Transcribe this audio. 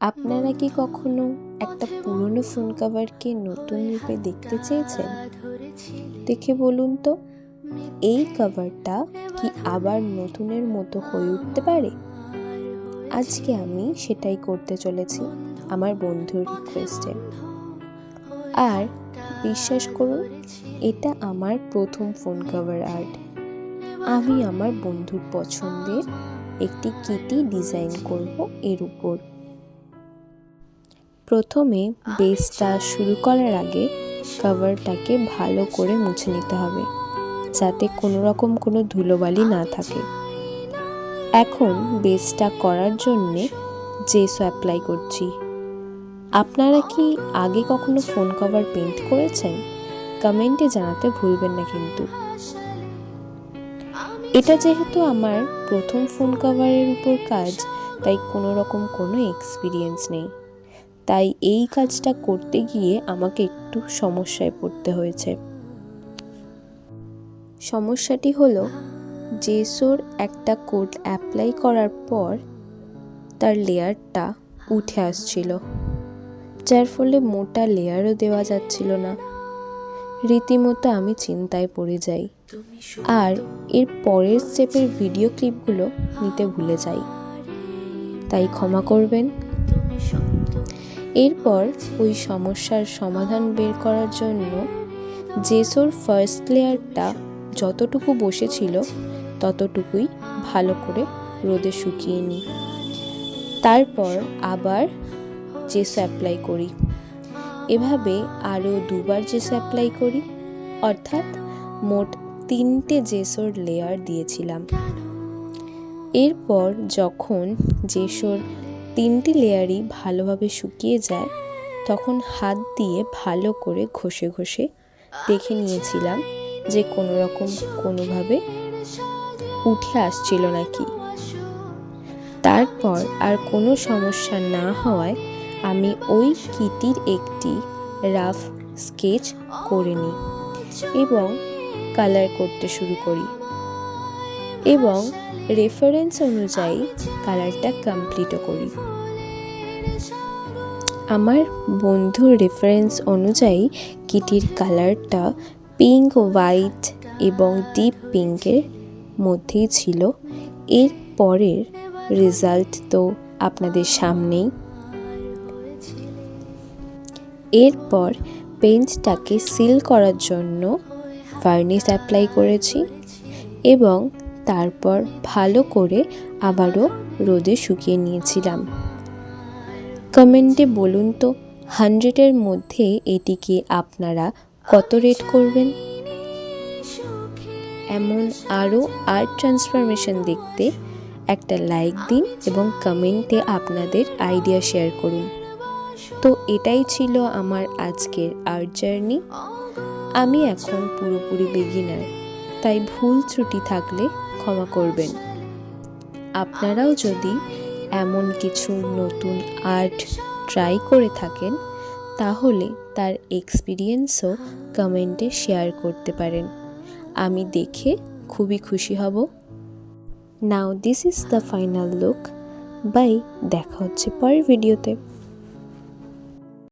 আপনারা কি কখনো একটা পুরনো ফোন কভারকে নতুন রূপে দেখতে চেয়েছেন? দেখে বলুন তো, এই কভারটা কি আবার নতুনের মতো হয়ে উঠতে পারে? আজকে আমি সেটাই করতে চলেছি আমার বন্ধুর রিকোয়েস্টে আর বিশ্বাস করুন, এটা আমার প্রথম ফোন কভার আর্ট আমি আমার বন্ধুর পছন্দের একটি কিটি ডিজাইন করব এর উপর। প্রথমে বেসটা শুরু করার আগে কভারটাকে ভালো করে মুছে নিতে হবে যাতে কোনো রকম কোনো ধুলোবালি না থাকে। এখন বেসটা করার জন্যে জেসো অ্যাপ্লাই করছি। আপনারা কি আগে কখনো ফোন কভার পেন্ট করেছেন? কমেন্টে জানাতে ভুলবেন না কিন্তু। এটা যেহেতু আমার প্রথম ফোন কভারের উপর কাজ তাই কোনো রকম কোনো এক্সপিরিয়েন্স নেই। তাই এই কাজটা করতে গিয়ে আমাকে একটু সমস্যায় পড়তে হয়েছে। সমস্যাটি হলো, জেসোর একটা কোড অ্যাপ্লাই করার পর তার লেয়ারটা উঠে আসছিল, যার ফলে মোটা লেয়ারও দেওয়া যাচ্ছিল না। রীতিমতো আমি চিন্তায় পড়ে যাই। আর এর পরের স্টেপের ভিডিও ক্লিপগুলো নিতে ভুলে যাই। তাই ক্ষমা করবেন। এরপর ওই সমস্যার সমাধান বের করার জন্য জেসোর ফার্স্ট লেয়ারটা যতটুকু বসেছিল ততটুকুই ভালো করে রোদে শুকিয়ে নিই তারপর আবার জেসো অ্যাপ্লাই করি। এভাবে আরও দুবার জেসো অ্যাপ্লাই করি, অর্থাৎ মোট তিনটে জেসোর লেয়ার দিয়েছিলাম। এরপর যখন জেসোর তিনটি লেয়ারই ভালোভাবে শুকিয়ে যায়, তখন হাত দিয়ে ভালো করে ঘষে ঘষে দেখে নিয়েছিলাম যে কোনো রকম কোনোভাবে উঠে আসছিল নাকি। তারপর আর কোনো সমস্যা না হওয়ায় আমি ওই কিটির একটি রাফ স্কেচ করে নিই এবং কালার করতে শুরু করি। এবং রেফারেন্স অনুযায়ী কালারটা কমপ্লিটও করি। আমার বন্ধুর রেফারেন্স অনুযায়ী কিটির কালারটা পিঙ্ক হোয়াইট এবং ডিপ পিঙ্কের মধ্যেই ছিল। এর পরের রেজাল্ট তো আপনাদের সামনেই। এরপর পেন্টটাকে সিল করার জন্য ভার্নিশ অ্যাপ্লাই করেছি এবং তারপর ভালো করে আবারও রোদে শুকিয়ে নিয়েছিলাম। কমেন্টে বলুন তো, হান্ড্রেডের মধ্যে এটিকে আপনারা কত রেট করবেন? এমন আরও আর্ট ট্রান্সফরমেশন দেখতে একটা লাইক দিন এবং কমেন্টে আপনাদের আইডিয়া শেয়ার করুন। তো এটাই ছিল আমার আজকের আর্ট জার্নি। আমি এখন পুরোপুরি বিগিনার তাই ভুল ত্রুটি থাকলে ক্ষমা করবেন। আপনারাও যদি এমন কিছু নতুন আর্ট ট্রাই করে থাকেন, তাহলে তার এক্সপিরিয়েন্সও কমেন্টে শেয়ার করতে পারেন। আমি দেখে খুবই খুশি হব। Now this is the final look bye, দেখা হচ্ছে পরের ভিডিওতে।